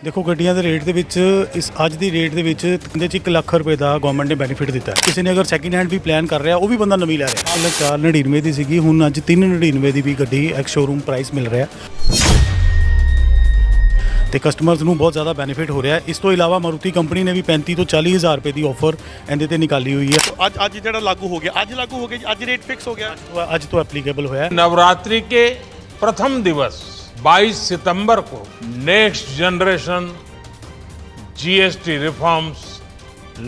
ਦੇਖੋ ਗੱਡੀਆਂ ਦੇ ਰੇਟ ਦੇ ਵਿੱਚ ਇਸ ਅੱਜ ਦੀ ਰੇਟ ਦੇ ਵਿੱਚ ਕਹਿੰਦੇ ਚ 1 ਲੱਖ ਰੁਪਏ ਦਾ ਗਵਰਨਮੈਂਟ ਨੇ ਬੈਨੀਫਿਟ ਦਿੱਤਾ ਹੈ ਕਿਸੇ ਨੇ ਅਗਰ ਸੈਕਿੰਡ ਹੈਂਡ ਵੀ ਪਲਾਨ ਕਰ ਰਿਹਾ ਉਹ ਵੀ ਬੰਦਾ ਨਵੀਂ ਲੈ ਰਿਹਾ ਹਾਲੇ 499 ਦੀ ਸੀਗੀ ਹੁਣ ਅੱਜ 399 ਦੀ ਵੀ ਗੱਡੀ ਐਕਸ ਸ਼ੋਰੂਮ ਪ੍ਰਾਈਸ ਮਿਲ ਰਿਹਾ ਤੇ ਕਸਟਮਰਸ ਨੂੰ ਬਹੁਤ ਜ਼ਿਆਦਾ ਬੈਨੀਫਿਟ ਹੋ ਰਿਹਾ ਹੈ ਇਸ ਤੋਂ ਇਲਾਵਾ ਮਾਰੂਤੀ ਕੰਪਨੀ ਨੇ ਵੀ 35 ਤੋਂ 40 ਹਜ਼ਾਰ ਰੁਪਏ ਦੀ ਆਫਰ ਇਹਦੇ ਤੇ ਨਿਕਾਲੀ ਹੋਈ ਹੈ ਅੱਜ ਅੱਜ ਜਿਹੜਾ ਲਾਗੂ ਹੋ ਗਿਆ ਅੱਜ ਲਾਗੂ ਹੋ ਗਿਆ ਜੀ, ਅੱਜ ਰੇਟ ਫਿਕਸ ਹੋ ਗਿਆ ਉਹ ਅੱਜ ਤੋਂ ਐਪਲੀਕੇਬਲ ਹੋਇਆ ਹੈ नवरात्रि के प्रथम दिवस 22 सितंबर को नेक्स्ट जनरेशन जीएसटी रिफॉर्म्स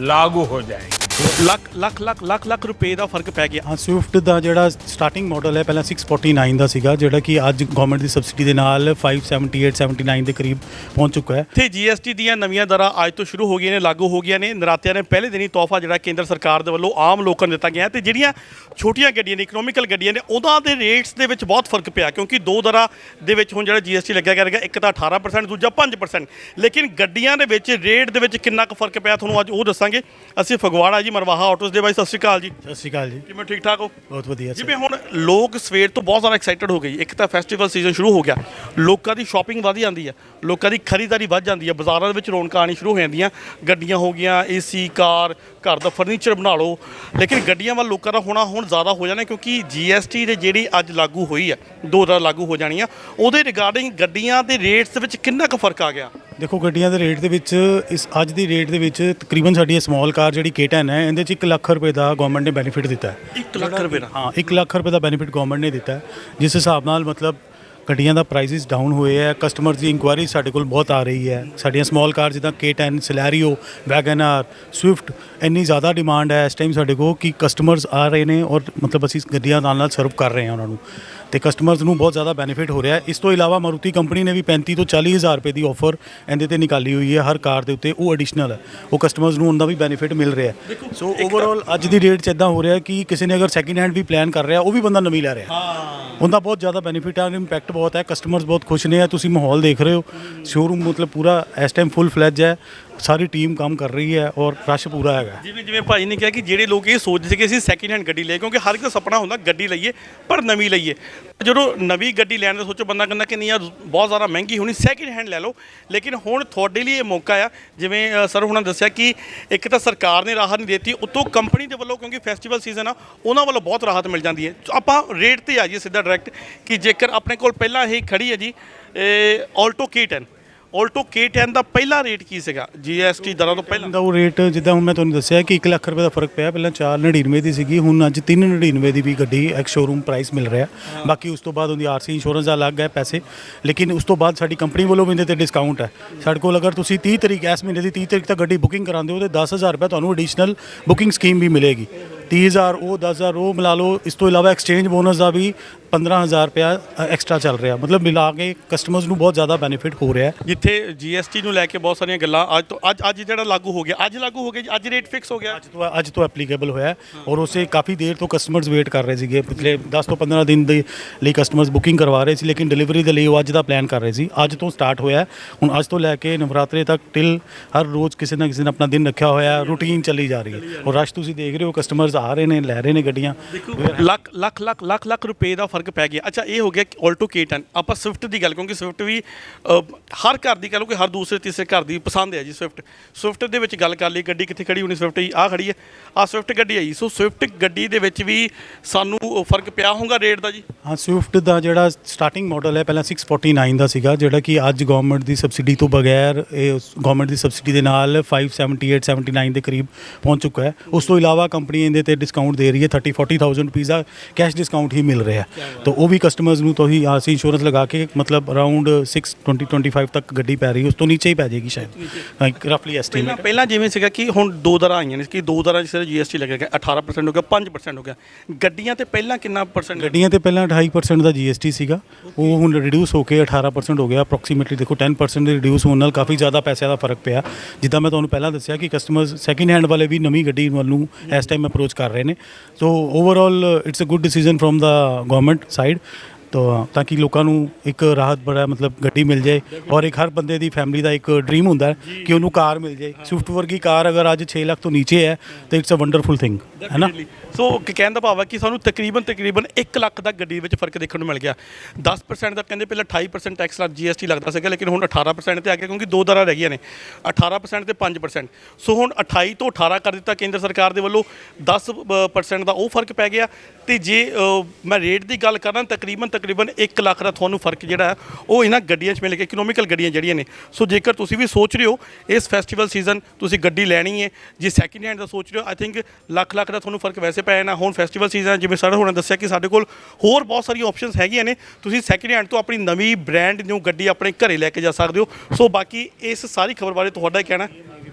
लागू हो जाएंगे ਲੱਖ ਲੱਖ ਲੱਖ ਲੱਖ ਲੱਖ ਰੁਪਏ ਦਾ ਫ਼ਰਕ ਪੈ ਗਿਆ। ਹਾਂ ਸਵਿਫਟ ਦਾ ਜਿਹੜਾ ਸਟਾਰਟਿੰਗ ਮਾਡਲ ਹੈ ਪਹਿਲਾਂ 649 ਦਾ ਸੀਗਾ ਜਿਹੜਾ ਕਿ ਅੱਜ ਗਵਰਨਮੈਂਟ ਦੀ ਸਬਸਿਡੀ ਦੇ ਨਾਲ 578 79 ਦੇ ਕਰੀਬ ਪਹੁੰਚ ਚੁੱਕਾ ਹੈ। ਇੱਥੇ ਜੀਐਸਟੀ ਦੀਆਂ ਨਵੀਆਂ ਦਰਾਂ ਅੱਜ ਤੋਂ ਸ਼ੁਰੂ ਹੋ ਗਈਆਂ ਨੇ ਲਾਗੂ ਹੋ ਗਈਆਂ ਨੇ। ਨਰਾਤਿਆਂ ਨੇ ਪਹਿਲੇ ਦਿਨ ਹੀ ਤੋਹਫਾ ਜਿਹੜਾ ਕੇਂਦਰ ਸਰਕਾਰ ਦੇ ਵੱਲੋਂ ਆਮ ਲੋਕਾਂ ਨੂੰ ਦਿੱਤਾ ਗਿਆ ਤੇ ਜਿਹੜੀਆਂ ਛੋਟੀਆਂ ਗੱਡੀਆਂ ਨੇ ਇਕਨੋਮਿਕਲ ਗੱਡੀਆਂ ਨੇ ਉਹਨਾਂ ਦੇ ਰੇਟਸ ਦੇ ਵਿੱਚ ਬਹੁਤ ਫ਼ਰਕ ਪਿਆ ਕਿਉਂਕਿ ਦੋ ਦਰਾਂ ਦੇ ਵਿੱਚ ਹੁਣ ਜਿਹੜਾ ਜੀਐਸਟੀ ਲੱਗਿਆ ਕਰੇਗਾ ਇੱਕ ਤਾਂ 18% ਦੂਜਾ 5% ਲੇਕਿਨ ਗੱਡੀਆਂ ਦੇ ਵਿੱਚ ਰੇਟ ਦੇ ਵਿੱਚ ਕਿੰਨਾ ਕੁ ਫ਼ਰਕ ਪਿਆ ਤੁਹਾਨੂੰ ਅੱਜ ਉਹ ਦੱਸਾਂਗੇ। ਅਸੀਂ ਫਗਵਾੜਾ ਜੀ ਮਰਵਾਹਾ ਆਟੋਸ ਦੇ ਬਾਈ ਸਤਿ ਸ਼੍ਰੀ ਅਕਾਲ ਜੀ। ਸਤਿ ਸ਼੍ਰੀ ਅਕਾਲ ਜੀ। ਕਿਵੇਂ ਠੀਕ ਠਾਕ ਹੋ? ਬਹੁਤ ਵਧੀਆ ਸਰ। ਜਿਵੇਂ ਹੁਣ ਲੋਕ ਸਵੇਰ ਤੋਂ ਬਹੁਤ ਜ਼ਿਆਦਾ ਐਕਸਾਈਟਡ ਹੋ ਗਏ ਇੱਕ ਤਾਂ ਫੈਸਟੀਵਲ ਸੀਜ਼ਨ ਸ਼ੁਰੂ ਹੋ ਗਿਆ। ਲੋਕਾਂ ਦੀ ਸ਼ਾਪਿੰਗ ਵਧ ਜਾਂਦੀ ਹੈ ਲੋਕਾਂ ਦੀ ਖਰੀਦਦਾਰੀ ਵੱਧ ਜਾਂਦੀ ਹੈ ਬਾਜ਼ਾਰਾਂ ਦੇ ਵਿੱਚ ਰੌਣਕਾਂ ਆਉਣੀ ਸ਼ੁਰੂ ਹੋ ਜਾਂਦੀਆਂ। ਗੱਡੀਆਂ ਹੋ ਗਈਆਂ ਏਸੀ ਕਾਰ ਘਰ ਦਾ ਫਰਨੀਚਰ ਬਣਾ ਲਓ। ਲੇਕਿਨ ਗੱਡੀਆਂ ਵੱਲ ਲੋਕਾਂ ਦਾ ਹੋਣਾ ਹੁਣ ਜ਼ਿਆਦਾ ਹੋ ਜਾਣਾ ਕਿਉਂਕਿ ਜੀਐਸਟੀ ਦੇ ਜਿਹੜੀ ਅੱਜ ਲਾਗੂ ਹੋਈ ਹੈ ਦੋ ਦਾ ਲਾਗੂ ਹੋ ਜਾਣੀ ਆ ਉਹਦੇ ਰਿਗਾਰਡਿੰਗ ਗੱਡੀਆਂ ਦੇ ਰੇਟਸ ਵਿੱਚ ਕਿੰਨਾ ਕੁ ਫ਼ਰਕ ਆ ਗਿਆ? ਦੇਖੋ ਗੱਡੀਆਂ ਦੇ ਰੇਟ ਦੇ ਵਿੱਚ ਇਸ ਅੱਜ ਦੀ ਰੇਟ ਦੇ ਵਿੱਚ ਤਕਰੀਬਨ ਸਾਡੀ ਸਮਾਲ ਕਾਰ ਜਿਹੜੀ K10 ਹੈ ਇਹਦੇ ਚ 1 ਲੱਖ ਰੁਪਏ ਦਾ ਗਵਰਨਮੈਂਟ ਨੇ ਬੈਨੀਫਿਟ ਦਿੱਤਾ ਹੈ। 1 ਲੱਖ ਰੁਪਏ ਦਾ? ਹਾਂ 1 ਲੱਖ ਰੁਪਏ ਦਾ ਬੈਨੀਫਿਟ ਗਵਰਨਮੈਂਟ ਨੇ ਦਿੱਤਾ ਹੈ ਜਿਸ ਹਿਸਾਬ ਨਾਲ ਮਤਲਬ ਗੱਡੀਆਂ ਦਾ ਪ੍ਰਾਈਸਿਸ ਡਾਊਨ ਹੋਏ ਹੈ ਕਸਟਮਰਸ ਦੀ ਇਨਕੁਆਇਰੀ ਸਾਡੇ ਕੋਲ ਬਹੁਤ ਆ ਰਹੀ ਹੈ। ਸਾਡੀਆਂ ਸਮਾਲ ਕਾਰ ਜਿੱਦਾਂ K10 ਸਿਲੈਰੀਓ ਵੈਗਨਰ ਸਵਿਫਟ ਇੰਨੀ ਜ਼ਿਆਦਾ ਡਿਮਾਂਡ ਹੈ ਇਸ ਟਾਈਮ ਸਾਡੇ ਕੋਲ ਕਿ ਕਸਟਮਰਸ ਆ ਰਹੇ ਨੇ ਔਰ ਮਤਲਬ ਅਸੀਂ ਗੱਡੀਆਂ ਨਾਲ ਨਾਲ ਸਰਵ ਕਰ ਰਹੇ ਹਾਂ ਉਹਨਾਂ ਨੂੰ। ਤੇ ਕਸਟਮਰਸ ਨੂੰ ਬਹੁਤ ਜ਼ਿਆਦਾ ਬੈਨੀਫਿਟ ਹੋ ਰਿਹਾ ਹੈ। ਇਸ ਤੋਂ ਇਲਾਵਾ ਮਾਰੂਤੀ ਕੰਪਨੀ ਨੇ ਵੀ 35 ਤੋਂ 40 ਹਜ਼ਾਰ ਰੁਪਏ ਦੀ ਆਫਰ ਇਹਦੇ ਤੇ ਨਿਕਾਲੀ ਹੋਈ ਹੈ। ਹਰ ਕਾਰ ਦੇ ਉੱਤੇ ਉਹ ਐਡੀਸ਼ਨਲ ਹੈ। ਉਹ ਕਸਟਮਰਸ ਨੂੰ ਉਹਦਾ ਵੀ ਬੈਨੀਫਿਟ ਮਿਲ ਰਿਹਾ ਹੈ। ਸੋ ਓਵਰਆਲ ਅੱਜ ਦੀ ਰੇਟ 'ਚ ਇਦਾਂ ਹੋ ਰਿਹਾ ਕਿ ਕਿਸੇ ਨੇ ਅਗਰ ਸੈਕਿੰਡ ਹੈਂਡ ਵੀ ਪਲਾਨ ਕਰ ਰਿਹਾ ਉਹ ਵੀ ਬੰਦਾ ਨਵੀਂ ਲੈ ਰਿਹਾ ਉਹਦਾ ਬਹੁਤ ਜ਼ਿਆਦਾ ਬੈਨੀਫਿਟ ਹੈ ਇੰਪੈਕਟ ਬਹੁਤ ਹੈ। ਕਸਟਮਰਸ ਬਹੁਤ ਖੁਸ਼ ਨੇ ਤੁਸੀਂ ਮਾਹੌਲ ਦੇਖ ਰਹੇ ਹੋ। ਸ਼ੋਰੂਮ ਮਤਲਬ ਪੂਰਾ ਇਸ ਟਾਈਮ ਫੁੱਲ ਫਲੈਜ ਹੈ। ਸਾਰੀ ਟੀਮ ਕੰਮ ਕਰ ਰਹੀ ਹੈ ਔਰ ਰਸ਼ ਪੂਰਾ ਹੈਗਾ। ਜਿਵੇਂ ਜਿਵੇਂ ਭਾਈ ਨੇ ਕਿਹਾ ਕਿ ਜਿਹੜੇ ਲੋਕ ਇਹ ਸੋਚਦੇ ਸੀ ਕਿ ਅਸੀਂ ਸੈਕਿੰਡ ਹੈਂਡ ਗੱਡੀ ਲਈਏ, ਕਿਉਂਕਿ ਹਰ ਇੱਕ ਦਾ ਸੁਪਨਾ ਹੁੰਦਾ ਗੱਡੀ ਲਈਏ, ਪਰ ਨਵੀਂ ਲਈਏ। ਜਦੋਂ ਨਵੀਂ ਗੱਡੀ ਲੈਣ ਦਾ ਸੋਚੋ, ਬੰਦਾ ਕਹਿੰਦਾ ਕਿ ਨਹੀਂ ਯਾਰ, ਬਹੁਤ ਜ਼ਿਆਦਾ ਮਹਿੰਗੀ ਹੋਣੀ ਸੈਕਿੰਡ ਹੈਂਡ ਲੈ ਲਓ। ਲੇਕਿਨ ਹੁਣ ਤੁਹਾਡੇ ਲਈ ਇਹ ਮੌਕਾ ਆ। ਜਿਵੇਂ ਸਰ ਹੁਣਾਂ ਦੱਸਿਆ ਕਿ ਇੱਕ ਤਾਂ ਸਰਕਾਰ ਨੇ ਰਾਹਤ ਨਹੀਂ ਦਿੱਤੀ, ਉਤੋਂ ਕੰਪਨੀ ਦੇ ਵੱਲੋਂ, ਕਿਉਂਕਿ ਫੈਸਟੀਵਲ ਸੀਜ਼ਨ ਆ, ਉਹਨਾਂ ਵੱਲੋਂ ਬਹੁਤ ਰਾਹਤ ਮਿਲ ਜਾਂਦੀ ਹੈ। ਆਪਾਂ ਰੇਟ ਤੇ ਆ ਜਾਈਏ ਸਿੱਧਾ ਡਾਇਰੈਕਟ ਕਿ ਜੇਕਰ ਆਪਣੇ ਕੋਲ ਪਹਿਲਾਂ ਇਹ ਖੜੀ ਹੈ ਜੀ, ਇਹ ਆਲਟੋ K10 ਆਲਟੋ K10 ਦਾ ਪਹਿਲਾ ਰੇਟ ਕੀ ਸੀਗਾ? GST ਦਰਾਂ ਤੋਂ ਪਹਿਲਾਂ? ਦਾ ਉਹ ਰੇਟ ਜਿੱਦਾਂ ਹੁਣ ਮੈਂ ਤੁਹਾਨੂੰ ਦੱਸਿਆ ਕਿ 1 ਲੱਖ ਰੁਪਏ ਦਾ ਫ਼ਰਕ ਪਿਆ ਪਹਿਲਾਂ 499 ਦੀ ਸੀਗੀ ਹੁਣ ਅੱਜ 399 ਦੀ ਵੀ ਗੱਡੀ ਐਕਸ ਸ਼ੋਰੂਮ ਪ੍ਰਾਈਸ ਮਿਲ ਰਿਹਾ। ਬਾਕੀ ਉਸ ਤੋਂ ਬਾਅਦ ਉਹਦੀ ਆਰਸੀ ਇੰਸ਼ੋਰੈਂਸ ਦਾ ਅਲੱਗ ਹੈ ਪੈਸੇ ਲੇਕਿਨ ਉਸ ਤੋਂ ਬਾਅਦ ਸਾਡੀ ਕੰਪਨੀ ਵੱਲੋਂ ਵੀ ਇਹਦੇ ਤੇ ਡਿਸਕਾਊਂਟ ਹੈ। ਸਾਡੇ ਕੋਲ ਅਗਰ ਤੁਸੀਂ 30 ਤਰੀਕ ਇਸ ਮਹੀਨੇ ਦੀ 30 ਤਰੀਕ ਤੱਕ ਗੱਡੀ ਬੁਕਿੰਗ ਕਰਾਉਂਦੇ ਹੋ ਤੇ 10000 ਰੁਪਏ ਤੁਹਾਨੂੰ ਐਡੀਸ਼ਨਲ ਬੁਕਿੰਗ ਸਕੀਮ ਵੀ ਮਿਲੇਗੀ। 30000 ਉਹ 10000 ਉਹ ਮਿਲਾ ਲਓ। ਇਸ ਤੋਂ ਇਲਾਵਾ ਐਕਸਚੇਂਜ ਬੋਨਸ ਦਾ ਵੀ 15000 ਰੁਪਇਆ ਐਕਸਟਰਾ ਚੱਲ ਰਿਹਾ। ਮਤਲਬ ਮਿਲਾ ਕੇ ਕਸਟਮਰਸ ਨੂੰ ਬਹੁਤ ਜ਼ਿਆਦਾ ਬੈਨੀਫਿਟ ਹੋ ਰਿਹਾ ਹੈ। ਜਿੱਥੇ GST ਨੂੰ ਲੈ ਕੇ ਬਹੁਤ ਸਾਰੀਆਂ ਗੱਲਾਂ ਅੱਜ ਤੋਂ ਅੱਜ ਅੱਜ ਜਿਹੜਾ ਲਾਗੂ ਹੋ ਗਿਆ। ਅੱਜ ਲਾਗੂ ਹੋ ਗਿਆ ਜੀ ਅੱਜ ਰੇਟ ਫਿਕਸ ਹੋ ਗਿਆ। ਅੱਜ ਤੋਂ ਅੱਜ ਤੋਂ ਐਪਲੀਕੇਬਲ ਹੋਇਆ ਹੈ ਔਰ ਉਸੇ ਕਾਫੀ ਦੇਰ ਤੋਂ ਕਸਟਮਰਸ ਵੇਟ ਕਰ ਰਹੇ ਸੀਗੇ। ਪਿਛਲੇ 10 ਤੋਂ 15 ਦਿਨ ਦੇ ਲਈ ਕਸਟਮਰਸ ਬੁਕਿੰਗ ਕਰਵਾ ਰਹੇ ਸੀ ਲੇਕਿਨ ਡਿਲੀਵਰੀ ਦੇ ਲਈ ਉਹ ਅੱਜ ਦਾ ਪਲਾਨ ਕਰ ਰਹੇ ਸੀ। ਅੱਜ ਤੋਂ ਸਟਾਰਟ ਹੋਇਆ। ਹੁਣ ਅੱਜ ਤੋਂ ਲੈ ਕੇ ਨਵਰਾਤਰੇ ਤੱਕ ਟਿਲ ਹਰ ਰੋਜ਼ ਕਿਸੇ ਨਾ ਕਿਸੇ ਨੇ ਆਪਣਾ ਦਿਨ ਰੱਖਿਆ ਹੋਇਆ ਹੈ। ਰੂਟੀਨ ਚੱਲੀ ਜਾ ਰਹੀ ਹੈ। ਔਰ ਰਸ਼ ਤੁਸੀਂ ਦੇਖ ਰਹੇ ਹੋ ਕਸਟਮਰਸ ਆ ਰਹੇ ਨੇ ਲੈ ਰਹੇ ਨੇ ਗੱਡੀਆਂ। ਲੱਖ ਲੱਖ ਲੱਖ ਲੱਖ ਲੱਖ ਰੁਪਏ ਦਾ ਫ਼ਰਕ ਪੈ ਗਿਆ। ਅੱਛਾ ਇਹ ਹੋ ਗਿਆ ਆਲਟੋ K10 ਆਪਾਂ ਸਵਿਫਟ ਦੀ ਗੱਲ ਕਿਉਂਕਿ ਸਵਿਫਟ ਵੀ ਅ, ਹਰ ਘਰ ਦੀ ਕਹ ਲਓ ਕਿ ਹਰ ਦੂਸਰੇ ਤੀਸਰੇ ਘਰ ਦੀ ਪਸੰਦ ਹੈ ਜੀ ਸਵਿਫਟ ਸਵਿਫਟ ਦੇ ਵਿੱਚ ਗੱਲ ਕਰ ਲਈ ਗੱਡੀ ਕਿੱਥੇ ਖੜੀ ਹੋਣੀ ਸਵਿਫਟ ਜੀ ਆ ਖੜੀ ਹੈ ਆ ਸਵਿਫਟ ਗੱਡੀ ਹੈ ਜੀ। ਸੋ ਸਵਿਫਟ ਗੱਡੀ ਦੇ ਵਿੱਚ ਵੀ ਸਾਨੂੰ ਫ਼ਰਕ ਪਿਆ ਹੋਊਗਾ ਰੇਟ ਦਾ ਜੀ? ਹਾਂ ਸਵਿਫਟ ਦਾ ਜਿਹੜਾ ਸਟਾਰਟਿੰਗ ਮਾਡਲ ਹੈ ਪਹਿਲਾਂ 649 ਦਾ ਸੀਗਾ ਜਿਹੜਾ ਕਿ ਅੱਜ ਗਵਰਨਮੈਂਟ ਦੀ ਸਬਸਿਡੀ ਤੋਂ ਬਗੈਰ ਇਹ ਗਵਰਨਮੈਂਟ ਦੀ ਸਬਸਿਡੀ ਦੇ ਨਾਲ 578 79 ਦੇ ਕਰੀਬ ਪਹੁੰਚ ਚੁੱਕਾ ਹੈ। ਉਸ ਤੋਂ ਇਲਾਵਾ ਕੰਪਨੀ ਇਹਦੇ ਤੇ ਡਿਸਕਾਊਂਟ ਦੇ ਰਹੀ ਹੈ 30 40000 ਰੁਪਏ ਦਾ ਕੈਸ਼ ਡਿਸਕਾਊਂਟ ਹੀ ਮਿਲ ਰਿਹਾ ਹੈ। ਤਾਂ ਉਹ ਵੀ ਕਸਟਮਰਸ ਨੂੰ ਤੁਸੀਂ ਆਰਸੀ ਇੰਸ਼ੋਰੈਂਸ ਲਗਾ ਕੇ ਮਤਲਬ ਅਰਾਊਂਡ 6 20 25 ਤੱਕ ਗੱਡੀ ਪੈ ਰਹੀ ਉਸ ਤੋਂ ਨੀਚੇ ਹੀ ਪੈ ਜਾਏਗੀ ਸ਼ਾਇਦ। ਰਫਲੀ ਐਸਟੀਮੇਟ ਪਹਿਲਾਂ ਜਿਵੇਂ ਸੀਗਾ ਕਿ ਹੁਣ ਦੋ ਦਰਾਂ ਆਈਆਂ ਨੇ ਕਿ ਦੋ ਦਰਾਂ ਜਿਸ ਜੀਐਸਟੀ ਲੱਗੇਗਾ 18% ਹੋ ਗਿਆ 5% ਹੋ ਗਿਆ। ਗੱਡੀਆਂ ਤੇ ਪਹਿਲਾਂ ਕਿੰਨਾ ਪਰਸੈਂਟ ਗੱਡੀਆਂ ਤੇ ਪਹਿਲਾਂ 2.5% ਦਾ GST ਸੀਗਾ। ਉਹ ਹੁਣ ਰਿਡਿਊਸ ਹੋ ਕੇ 18% ਹੋ ਗਿਆ ਅਪਰੋਕਸੀਮੇਟਲੀ ਦੇਖੋ 10% ਦੇ ਰਿਡਿਊਸ ਹੋਣ ਨਾਲ ਕਾਫੀ ਜ਼ਿਆਦਾ ਪੈਸਿਆਂ ਦਾ ਫ਼ਰਕ ਪਿਆ। ਜਿੱਦਾਂ ਮੈਂ ਤੁਹਾਨੂੰ ਪਹਿਲਾਂ ਦੱਸਿਆ ਕਿ ਕਸਟਮਰਸ ਸੈਕਿੰਡ ਹੈਂਡ ਵਾਲੇ ਵੀ ਨਵੀਂ ਗੱਡੀ ਵੱਲ ਨੂੰ ਇਸ ਟਾਈਮ ਅਪਰੋਚ ਕਰ ਰਹੇ ਨੇ। So overall it's a good decision from the government side. ਤਾਂ ਤਾਂ ਕਿ ਲੋਕਾਂ ਨੂੰ ਇੱਕ ਰਾਹਤ ਬੜਾ ਮਤਲਬ ਗੱਡੀ ਮਿਲ ਜਾਏ ਔਰ ਇੱਕ ਹਰ ਬੰਦੇ ਦੀ ਫੈਮਿਲੀ ਦਾ ਇੱਕ ਡ੍ਰੀਮ ਹੁੰਦਾ ਹੈ ਕਿ ਉਹਨੂੰ ਕਾਰ ਮਿਲ ਜਾਏ। ਸਵਿਫਟ ਵਰਗੀ ਕਾਰ ਅਗਰ ਅੱਜ 6 ਲੱਖ ਤੋਂ ਨੀਚੇ ਹੈ ਤਾਂ ਇਟਸ ਅ ਵੰਡਰਫੁਲ ਥਿੰਗ ਹੈ ਨਾ? ਸੋ ਕ- ਕਹਿਣ ਦਾ ਭਾਵ ਹੈ ਕਿ ਸਾਨੂੰ ਤਕਰੀਬਨ ਤਕਰੀਬਨ 1 ਲੱਖ ਦਾ ਗੱਡੀ ਵਿੱਚ ਫ਼ਰਕ ਦੇਖਣ ਨੂੰ ਮਿਲ ਗਿਆ। 10% ਦਾ ਕਹਿੰਦੇ ਪਹਿਲਾਂ 28% ਟੈਕਸ ਲੱਗ GST ਲੱਗਦਾ ਸੀਗਾ ਲੇਕਿਨ ਹੁਣ 18% ਤੇ ਆ ਗਿਆ ਕਿਉਂਕਿ ਦੋ ਦਰਾਂ ਰਹਿ ਗਈਆਂ ਨੇ। 18% ਤੇ 5% ਸੋ ਹੁਣ 28 ਤੋਂ 18 ਕਰ ਦਿੱਤਾ ਕੇਂਦਰ ਸਰਕਾਰ ਦੇ ਵੱਲੋਂ। 10% ਦਾ ਉਹ ਫ਼ਰਕ ਪੈ ਗਿਆ। ਤੇ ਜੇ ਮੈਂ ਰੇਟ ਦੀ ਗੱਲ ਕਰਾਂ ਤਕਰੀਬਨ ਤਕਰੀਬਨ 1 ਲੱਖ ਦਾ ਤੁਹਾਨੂੰ ਫ਼ਰਕ ਜਿਹੜਾ ਹੈ, ਉਹ ਇਹਨਾਂ ਗੱਡੀਆਂ 'ਚ ਮਿਲ ਕੇ ਇਕਨੋਮਿਕਲ ਗੱਡੀਆਂ ਜਿਹੜੀਆਂ ਨੇ। ਸੋ ਜੇਕਰ ਤੁਸੀਂ ਵੀ ਸੋਚ ਰਹੇ ਹੋ, ਇਸ ਫੈਸਟੀਵਲ ਸੀਜ਼ਨ ਤੁਸੀਂ ਗੱਡੀ ਲੈਣੀ ਹੈ, ਜੇ ਸੈਕਿੰਡ ਹੈਂਡ ਦਾ ਸੋਚ ਰਹੇ ਹੋ ਆਈ ਥਿੰਕ ਲੱਖ ਲੱਖ ਦਾ ਤੁਹਾਨੂੰ ਫ਼ਰਕ ਵੈਸੇ ਪੈ ਜਾਣਾ। ਹੁਣ ਫੈਸਟੀਵਲ ਸੀਜ਼ਨ ਜਿਵੇਂ ਸਰ ਹੋਣਾ ਦੱਸਿਆ ਕਿ ਸਾਡੇ ਕੋਲ ਹੋਰ ਬਹੁਤ ਸਾਰੀਆਂ ਆਪਸ਼ਨਸ ਹੈਗੀਆਂ ਨੇ। ਤੁਸੀਂ ਸੈਕਿੰਡ ਹੈਂਡ ਤੋਂ ਆਪਣੀ ਨਵੀਂ ਬ੍ਰਾਂਡ ਨੂੰ ਗੱਡੀ ਆਪਣੇ ਘਰੇ ਲੈ ਕੇ ਜਾ ਸਕਦੇ ਹੋ। ਸੋ ਬਾਕੀ ਇਸ ਸਾਰੀ ਖਬਰ ਬਾਰੇ ਤੁਹਾਡਾ ਕੀ ਕਹਿਣਾ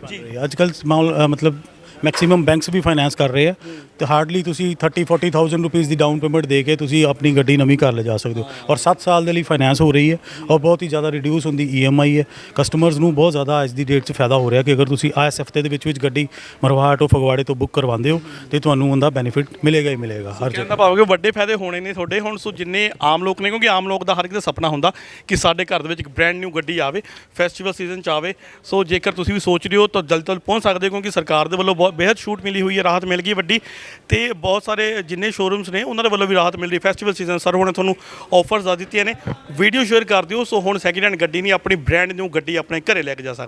ਜੀ। ਅੱਜ ਕੱਲ ਸਮਾਲ ਮਤਲਬ ਮੈਕਸਿਮਮ ਬੈਂਕਸ ਵੀ ਫਾਈਨਾਂਸ ਕਰ ਰਹੇ ਆ ਤੇ ਹਾਰਡਲੀ ਤੁਸੀਂ 30 40000 ਰੁਪੀਸ ਦੀ ਡਾਊਨ ਪੇਮੈਂਟ ਦੇ ਕੇ ਤੁਸੀਂ ਆਪਣੀ ਗੱਡੀ ਨਵੀਂ ਘਰ ਲਿਜਾ ਸਕਦੇ ਹੋ। ਔਰ 7 ਸਾਲ ਦੇ ਲਈ ਫਾਈਨਾਂਸ ਹੋ ਰਹੀ ਹੈ ਔਰ ਬਹੁਤ ਹੀ ਜ਼ਿਆਦਾ ਰਿਡਿਊਸ ਹੁੰਦੀ EMI ਹੈ। ਕਸਟਮਰਸ ਨੂੰ ਬਹੁਤ ਜ਼ਿਆਦਾ ਅੱਜ ਦੀ ਡੇਟ 'ਚ ਫਾਇਦਾ ਹੋ ਰਿਹਾ ਕਿ ਅਗਰ ਤੁਸੀਂ ਇਸ ਹਫ਼ਤੇ ਦੇ ਵਿੱਚ ਵਿੱਚ ਗੱਡੀ ਮਰਵਾਹਟ ਤੋਂ ਫਗਵਾੜੇ ਤੋਂ ਬੁੱਕ ਕਰਵਾਉਂਦੇ ਹੋ ਤੇ ਤੁਹਾਨੂੰ ਉਹਦਾ ਬੈਨੀਫਿਟ ਮਿਲੇਗਾ ਹੀ ਮਿਲੇਗਾ ਹਰ ਕਹਿਣ ਜਗ੍ਹਾ। ਦਾ ਭਾਵ ਕਿ ਵੱਡੇ ਫਾਇਦੇ ਹੋਣੇ ਨੇ ਤੁਹਾਡੇ। ਹੁਣ ਸੋ ਜਿੰਨੇ ਆਮ ਲੋਕ ਨੇ ਕਿਉਂਕਿ ਆਮ ਲੋਕ ਦਾ ਹਰ ਇੱਕ ਦਾ ਸੁਪਨਾ ਹੁੰਦਾ ਕਿ ਸਾਡੇ ਘਰ ਦੇ ਵਿੱਚ ਇੱਕ ਬ੍ਰਾਂਡ ਨਿਊ ਗੱਡੀ ਆਵੇ ਫੈਸਟੀਵਲ ਸੀਜ਼ਨ ਚ ਆਵੇ। ਸੋ ਜੇਕਰ ਤੁਸੀਂ ਵੀ ਸੋਚ ਰਹੇ ਹੋ ਤਾਂ ਜਲਦ ਤੋਂ ਜਲਦ ਪਹੁੰਚ ਸਕਦੇ ਹੋ ਕਿਉਂਕਿ ਸਰਕਾਰ ਦੇ ਵੱਲੋਂ ਬਹੁਤ ਬੇहद ਛੂਟ ਮਿਲੀ ਹੋਈ ਹੈ, ਰਾਹਤ ਮਿਲ ਗਈ ਵੱਡੀ ਤੇ ਬਹੁਤ ਸਾਰੇ ਜਿੰਨੇ ਸ਼ੋਰੂਮਸ ਨੇ, ਉਹਨਾਂ ਦੇ ਵੱਲੋਂ ਵੀ ਰਾਹਤ ਮਿਲ ਰਹੀ ਫੈਸਟੀਵਲ ਸੀਜ਼ਨ ਸਰ ਹੁਣ ਤੁਹਾਨੂੰ ਆਫਰਸ ਆ ਦਿੱਤੀਆਂ ਨੇ। ਵੀਡੀਓ ਸ਼ੇਅਰ ਕਰ ਦਿਓ, ਸੋ ਹੁਣ ਸੈਕਿੰਡ ਹੈਂਡ ਗੱਡੀ ਨਹੀਂ, ਆਪਣੀ ਬ੍ਰਾਂਡ ਨਿਊ ਗੱਡੀ ਆਪਣੇ ਘਰੇ ਲੈ ਕੇ ਜਾ ਸਕਦੇ।